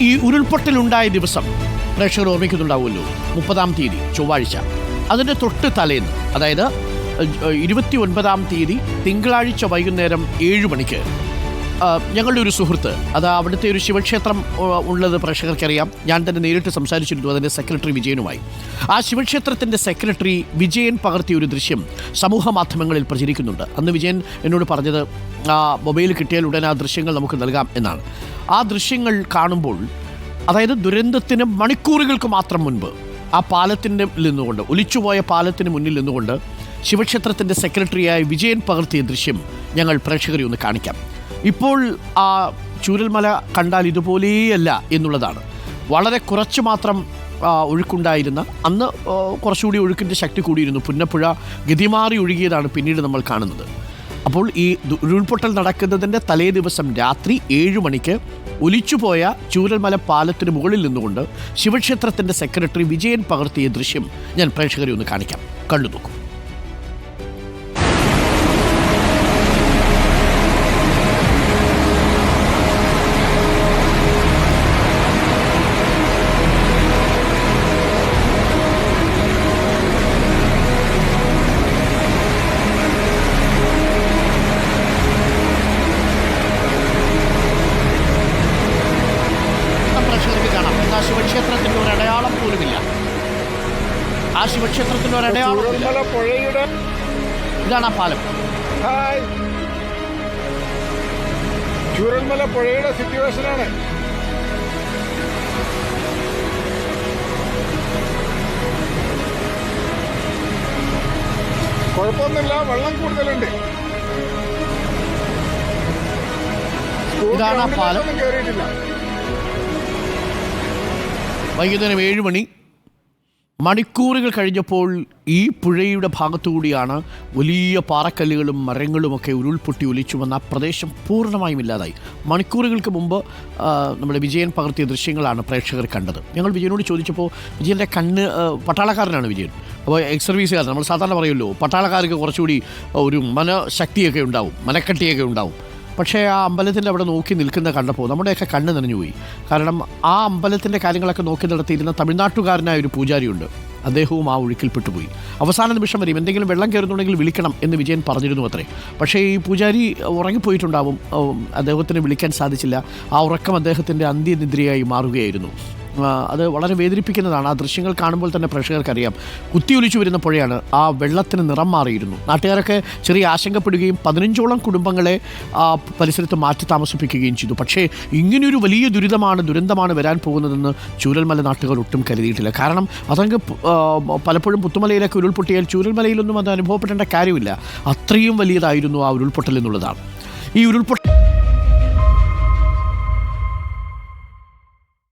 ഈ ഉരുൾപൊട്ടലുണ്ടായ ദിവസം പ്രേക്ഷകർ ഓർമ്മിക്കുന്നുണ്ടാവുമല്ലോ. മുപ്പതാം തീയതി ചൊവ്വാഴ്ച. അതിന്റെ തൊട്ട് തലേന്ന് അതായത് ഇരുപത്തി ഒൻപതാം തീയതി തിങ്കളാഴ്ച വൈകുന്നേരം ഏഴ് മണിക്ക് ഞങ്ങളുടെ ഒരു സുഹൃത്ത് അത് അവിടുത്തെ ഒരു ശിവക്ഷേത്രം ഉള്ളത് പ്രേക്ഷകർക്കറിയാം. ഞാൻ തന്നെ നേരിട്ട് സംസാരിച്ചിരുന്നു അതിന്റെ സെക്രട്ടറി വിജയനുമായി. ആ ശിവക്ഷേത്രത്തിന്റെ സെക്രട്ടറി വിജയൻ പകർത്തിയ ഒരു ദൃശ്യം സമൂഹ മാധ്യമങ്ങളിൽ പ്രചരിക്കുന്നുണ്ട്. അന്ന് വിജയൻ എന്നോട് പറഞ്ഞത് ആ മൊബൈൽ കിട്ടിയാൽ ഉടൻ ആ ദൃശ്യങ്ങൾ നമുക്ക് നൽകാം എന്നാണ്. ആ ദൃശ്യങ്ങൾ കാണുമ്പോൾ അതായത് ദുരന്തത്തിന് മണിക്കൂറുകൾക്ക് മാത്രം മുൻപ് ആ പാലത്തിന്റെ നിന്നുകൊണ്ട് ഒലിച്ചുപോയ പാലത്തിന് മുന്നിൽ നിന്നുകൊണ്ട് ശിവക്ഷേത്രത്തിന്റെ സെക്രട്ടറിയായ വിജയൻ പകർത്തിയ ദൃശ്യം ഞങ്ങൾ പ്രേക്ഷകരെ ഒന്ന് കാണിക്കാം. ഇപ്പോൾ ആ ചൂരൽമല കണ്ടാൽ ഇതുപോലെയല്ല എന്നുള്ളതാണ്. വളരെ കുറച്ച് മാത്രം ഒഴുക്കുണ്ടായിരുന്ന അന്ന് കുറച്ചുകൂടി ഒഴുക്കിന്റെ ശക്തി കൂടിയിരുന്നു. പുന്നപ്പുഴ ഗതിമാറി ഒഴുകിയതാണ് പിന്നീട് നമ്മൾ കാണുന്നത്. അപ്പോൾ ഈ ഉരുൾപൊട്ടൽ നടക്കുന്നതിന്റെ തലേ ദിവസം രാത്രി ഏഴ് മണിക്ക് ഒലിച്ചുപോയ ചൂരൽമല പാലത്തിന് മുകളിൽ നിന്നുകൊണ്ട് ശിവക്ഷേത്രത്തിന്റെ സെക്രട്ടറി വിജയൻ പകർത്തിയ ദൃശ്യം ഞാൻ പ്രേക്ഷകരെ ഒന്ന് കാണിക്കാം. കണ്ടു നോക്കൂ ആ ശിവക്ഷേത്രത്തിന്റെ ഒരു അടയാളം പുഴയുടെ ഇതാണ് ആ പാലം. ചൂരൽമല പുഴയുടെ സിറ്റുവേഷനാണ്. കുഴപ്പമൊന്നുമില്ല വെള്ളം കൂടുതലുണ്ട്. ഇതാണ് ആ പാലം. വൈകുന്നേരം ഏഴ് മണി. മണിക്കൂറുകൾ കഴിഞ്ഞപ്പോൾ ഈ പുഴയുടെ ഭാഗത്തുകൂടിയാണ് വലിയ പാറക്കല്ലുകളും മരങ്ങളുമൊക്കെ ഉരുൾപൊട്ടി ഒലിച്ചു വന്ന ആ പ്രദേശം പൂർണമായും ഇല്ലാതായി. മണിക്കൂറുകൾക്ക് മുമ്പ് നമ്മുടെ വിജയൻ പകർത്തിയ ദൃശ്യങ്ങളാണ് പ്രേക്ഷകർ കണ്ടത്. ഞങ്ങൾ വിജയനോട് ചോദിച്ചപ്പോൾ വിജയന്റെ കണ്ണ് പട്ടാളക്കാരനാണ് വിജയൻ. അപ്പോൾ എക്സ് സർവീസുകാരൻ നമ്മൾ സാധാരണ പറയുമല്ലോ പട്ടാളക്കാർക്ക് കുറച്ചുകൂടി ഒരു മനശക്തിയൊക്കെ ഉണ്ടാവും മനക്കട്ടിയൊക്കെ ഉണ്ടാവും. പക്ഷേ ആ അമ്പലത്തിന്റെ അവിടെ നോക്കി നിൽക്കുന്ന കണ്ടപ്പോൾ നമ്മുടെയൊക്കെ കണ്ണ് നിറഞ്ഞുപോയി കാരണം ആ അമ്പലത്തിന്റെ കാര്യങ്ങളൊക്കെ നോക്കി നടത്തിയിരുന്ന തമിഴ്നാട്ടുകാരനായ ഒരു പൂജാരിയുണ്ട്. അദ്ദേഹവും ആ ഒഴുക്കിൽപ്പെട്ടുപോയി അവസാന നിമിഷം വരെയും എന്തെങ്കിലും വെള്ളം കയറുന്നുണ്ടെങ്കിൽ വിളിക്കണം എന്ന് വിജയൻ പറഞ്ഞിരുന്നു അത്രേ. പക്ഷേ ഈ പൂജാരി ഉറങ്ങിപ്പോയിട്ടുണ്ടാവും. അദ്ദേഹത്തിന് വിളിക്കാൻ സാധിച്ചില്ല. ആ ഉറക്കം അദ്ദേഹത്തിന്റെ അന്ത്യനിദ്രയായി മാറുകയായിരുന്നു. അത് വളരെ വേദനിപ്പിക്കുന്നതാണ്. ആ ദൃശ്യങ്ങൾ കാണുമ്പോൾ തന്നെ പ്രേക്ഷകർക്കറിയാം. കുത്തിയൊലിച്ചു പുഴയാണ്. ആ വെള്ളത്തിന് നിറം മാറിയിരുന്നു. നാട്ടുകാരൊക്കെ ചെറിയ ആശങ്കപ്പെടുകയും പതിനഞ്ചോളം കുടുംബങ്ങളെ ആ പരിസരത്ത് മാറ്റി താമസിപ്പിക്കുകയും ചെയ്തു. പക്ഷേ ഇങ്ങനെയൊരു വലിയ ദുരിതമാണ് ദുരന്തമാണ് വരാൻ പോകുന്നതെന്ന് ചൂരൽമല നാട്ടുകാർ ഒട്ടും കരുതിയിട്ടില്ല. കാരണം അതങ്ങ് പലപ്പോഴും പുത്തുമലയിലൊക്കെ ഉരുൾപൊട്ടിയാൽ ചൂരൽമലയിലൊന്നും അത് അനുഭവപ്പെടേണ്ട കാര്യമില്ല. അത്രയും വലിയതായിരുന്നു ആ ഉരുൾപൊട്ടൽ എന്നുള്ളതാണ്. ഈ ഉരുൾപൊട്ടൽ